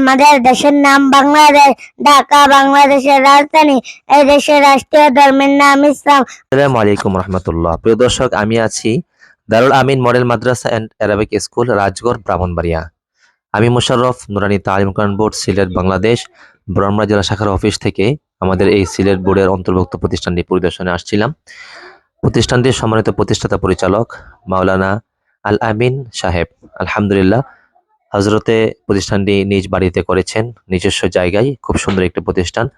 আমাদের দেশের নাম বাংলাদেশ, ঢাকা, বাংলাদেশের রাজধানী। এই দেশের রাষ্ট্রীয় ধর্মের নাম ইসলাম। আসসালামু আলাইকুম রহমতুল্লাহ। প্রিয় দর্শক, আমি আছি Darul Amin model Madrasa and Arabic school, Rajgarh, Brahmanbaria. আমি মোশাররফ নুরানি তালিম কোরআন বোর্ড, সিলেট, বাংলাদেশ ব্রহ্মা জেলা শাখার অফিস থেকে আমাদের এই সিলেট বোর্ডের অন্তর্ভুক্ত প্রতিষ্ঠানটি পরিদর্শনে আসছিলাম। প্রতিষ্ঠানটির সম্মানিত প্রতিষ্ঠাতা পরিচালক মাওলানা আল আমিন সাহেব। আলহামদুলিল্লাহ হজরতে প্রতিষ্ঠানটি নিজ বাড়িতে করেছেন, নিজস্ব জায়গায়, খুব সুন্দর একটি প্রতিষ্ঠান।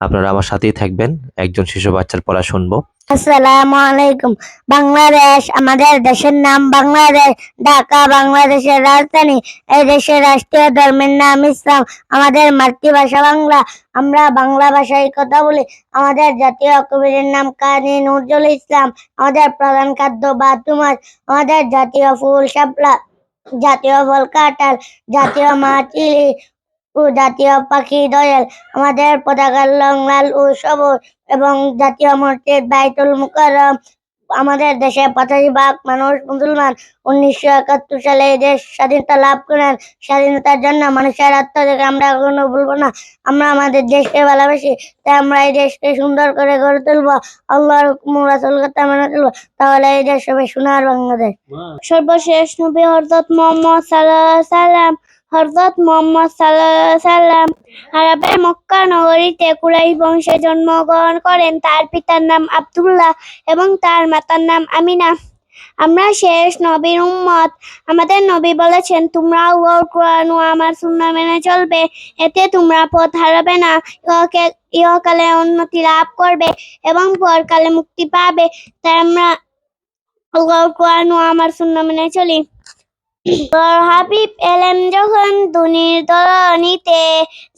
আপনারা আমার সাথেই থাকবেন, একজন শিশু বাচ্চার পড়া শুনব। আসসালামু আলাইকুম। বাংলাদেশ, আমাদের দেশের নাম বাংলাদেশ, ঢাকা, বাংলাদেশের রাজধানী। এই দেশের রাষ্ট্রীয় ধর্মের নাম ইসলাম। আমাদের মাতৃভাষা বাংলা। আমরা বাংলা ভাষায় কথা বলি। আমাদের জাতীয় কবিরের নাম কাজী নজরুল ইসলাম। আমাদের প্রধান খাদ্য বাথু মাছ আমাদের জাতীয় ফুল, শাপলা। জাতীয় ফল কাঁঠাল, জাতীয় মাছ, ইলিশ ও জাতীয় পাখি, দয়াল। আমাদের পতাকার রং লাল ও সবুজ এবং জাতীয় মসজিদ বাইতুল মুকাররম আমাদের দেশে পঁচাশি ভাগ মানুষ মুসলমান। উনিশশো একাত্তর সালে এই দেশ স্বাধীনতা লাভ করেন। স্বাধীনতার জন্য মানুষের আত্মত্যাগ আমরা কখনো ভুলবো না। আমরা আমাদের দেশকে ভালোবাসি তাই আমরা এই দেশকে সুন্দর করে গড়ে তুলবো। আল্লাহর হুকুম রাসুল কথা মেনে তুলবো তাহলে এই দেশ হবে সোনার বাংলাদেশ। সর্বশেষ নবী হরদত মোহাম্মদ সাল্লাহ সাল্লাম হরদত মোহাম্মদ সাল্লাম আরবের মক্কা নগরীতে কুরাইশ বংশে জন্মগ্রহণ করেন। তার পিতার নাম আব্দুল্লাহ এবং তার মাতার নাম আমিনা। আমরা শেষ নবীর উম্মত। আমাদের নবী বলেছেন, তোমরা আল্লাহর কোরআন ও আমার সুন্নাহ মেনে চলবে। এতে তোমরা পথ হারাবে না। ইহকে ইহকালে উন্নতি লাভ করবে এবং পরকালে মুক্তি পাবে। তাই আমরা আল্লাহর কোরআন ও আমার সুন্নাহ মেনে চলি। হাবিব এলেন যখন দুনির দলনিতে,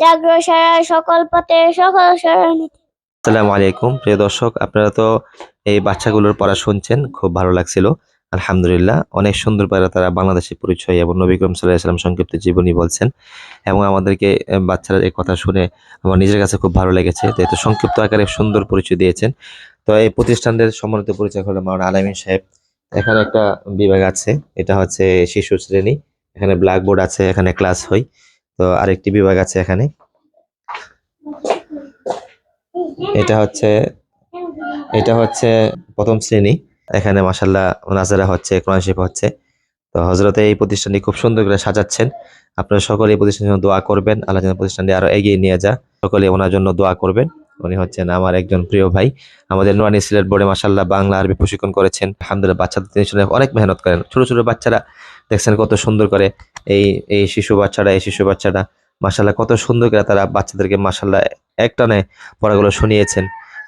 জাগ্রসারা সকল পথে সকল সরণিতে। আসসালামু আলাইকুম। প্রিয় দর্শক, আপনারা তো এই বাচ্চাগুলোর পড়া শুনছেন, খুব ভালো লাগছিল। আলহামদুলিল্লাহ, অনেক সুন্দর করে তারা বাংলাদেশের পরিচয় এবং নবী করিম সাল্লাহ সাল্লাম সংক্ষিপ্ত জীবনী বলছেন এবং আমাদেরকে বাচ্চারা এই কথা শুনে আমার নিজের কাছে খুব ভালো লেগেছে। যেহেতু সংক্ষিপ্ত আকারে সুন্দর পরিচয় দিয়েছেন। তো এই প্রতিষ্ঠানদের সম্মানিত পরিচয় হলো মাওলানা আলামিন সাহেব। এখানে একটা বিভাগ আছে, এটা হচ্ছে শিশু শ্রেণি, এখানে ব্ল্যাকবোর্ড আছে, এখানে ক্লাস হয়। তো আরেকটি বিভাগ আছে এখানে। এটা হচ্ছে এটা হচ্ছে প্রথম শ্রেণি, এখানে মাসাল্লাহ নাজারা হচ্ছে, কোরআন হচ্ছে। তো হজরতে এই প্রতিষ্ঠানটি খুব সুন্দর করে সাজাচ্ছেন। আপনারা সকলে এই প্রতিষ্ঠানের জন্য দোয়া করবেন, আল্লাহ প্রতিষ্ঠানটি আরও এগিয়ে নিয়ে যা সকলে ওনার জন্য দোয়া করবেন। উনি হচ্ছেন আমার একজন প্রিয় ভাই। আমাদের নোয়ানি সিলেট বোর্ডে মাসাল্লাহ বাংলা আরবি প্রশিক্ষণ করেছেন। আলহামদুলিল্লাহ বাচ্চাদের তিনি শুনে অনেক মেহনত করেন। ছোট ছোট বাচ্চারা দেখছেন কত সুন্দর করে এই এই শিশু বাচ্চারা, এই শিশু বাচ্চাটা মাসাল্লাহ কত সুন্দর করে তারা বাচ্চাদেরকে মাসাল্লাহ একটানে পড়াগুলো শুনিয়েছেন।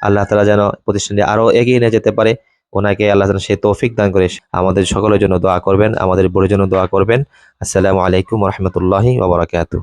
আল্লাহ তালা যেন প্রতিষ্ঠানটি আরও এগিয়ে নিয়ে যেতে পারে। ওনাকে আল্লাহ যেন সে তৌফিক দান করে। আমাদের সকলের জন্য দোয়া করবেন, আমাদের বোর্ডের জন্য দোয়া করবেন। আসসালামু আলাইকুম রহমতুল্লাহি ওবরাকাতু